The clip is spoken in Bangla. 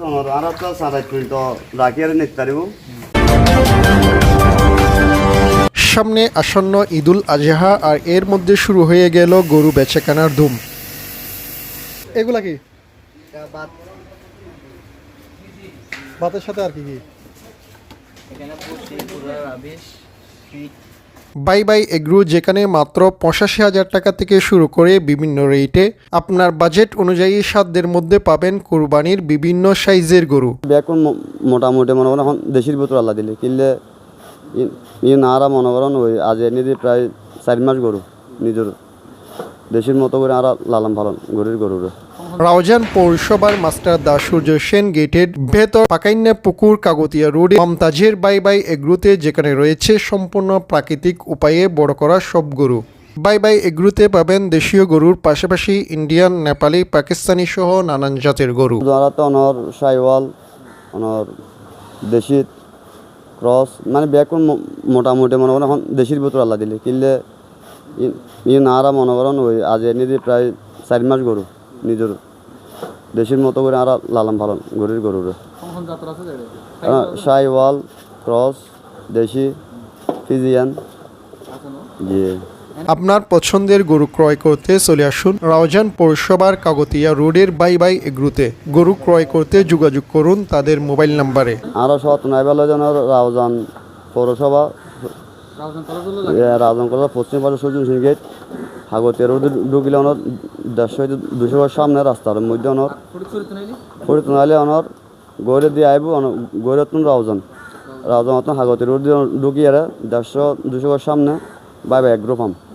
আর সাড়ে পর্যন্ত রাখি আর নিতে পারিব সামনে আসন্ন ঈদুল আজহা আর এর মধ্যে শুরু হয়ে গেল গরু বেচাকেনার ধুম। এগুলা কি? ভাতের সাথে আর কি কি? এখানে বাই বাই এগ্রু যেখানে মাত্র পঁচাশি হাজার টাকা থেকে শুরু করে বিভিন্ন রেটে আপনার বাজেট অনুযায়ী সাধ্যের মধ্যে পাবেন কোরবানির বিভিন্ন সাইজের গরু। এখন মোটামুটি মনে করেন এখন দেশির ভিতর আল্লাহ দিলে, কিনলে নারা মনে করেন ওই আজ এনে দিয়ে প্রায় চার মাস গরু, নিজের দেশির মতো করে আর লালন পালন গরুর গরুরে। রাউজান পৌরসভার মাস্টার দা সূর্য সেন গেটের ভেতর পাকাইন্যা পুকুর, কাগতিয়া রোডে মমতাজের বাই বাই এগ্রুতে যেখানে রয়েছে সম্পূর্ণ প্রাকৃতিক উপায়ে বড় করা সব গরু। বাই বাই এগ্রুতে পাবেন দেশীয় গরুর পাশাপাশি ইন্ডিয়ান, নেপালি, পাকিস্তানি সহ নানান জাতের গরু। ক্রস মানে বেকুন মোটামুটি মনে করেন এখন দেশির ভিতর আল্লাহ দিলে। কিনলে ই নারা মনে করেন ওই আজ এনে দিয়ে প্রায় চার মাস গরু নিজের দেশির মতো করে আর লালন পালন গরুর। গরুরে সাইওয়াল? ক্রস দেশি ফিজিয়ান। আছে জি। আপনার পছন্দের গরু ক্রয় করতে চলে আসুন রাউজান পৌরসভার কাগতিয়া রোডের বাই বাই এগ্রুতে। গরু ক্রয় করতে যোগাযোগ করুন তাদের মোবাইল নাম্বারে। আরও সৎ নাইবেল যেন রাউজান পৌরসভা। কলেজ পশ্চিম পাশে সূর্য সিং গেট আগতের ঢুকিলে অনর দেড়শো দুশো সামনে রাস্তার মধ্যে অনর। ফরিদ নাইলে অনর। গৌরে দিয়ে আইব গৌরে তুন রাউজন। রাউজন অত আগতের ঢুকিয়ে দেড়শো দুশো সামনে বাই বাই এক গ্রুপ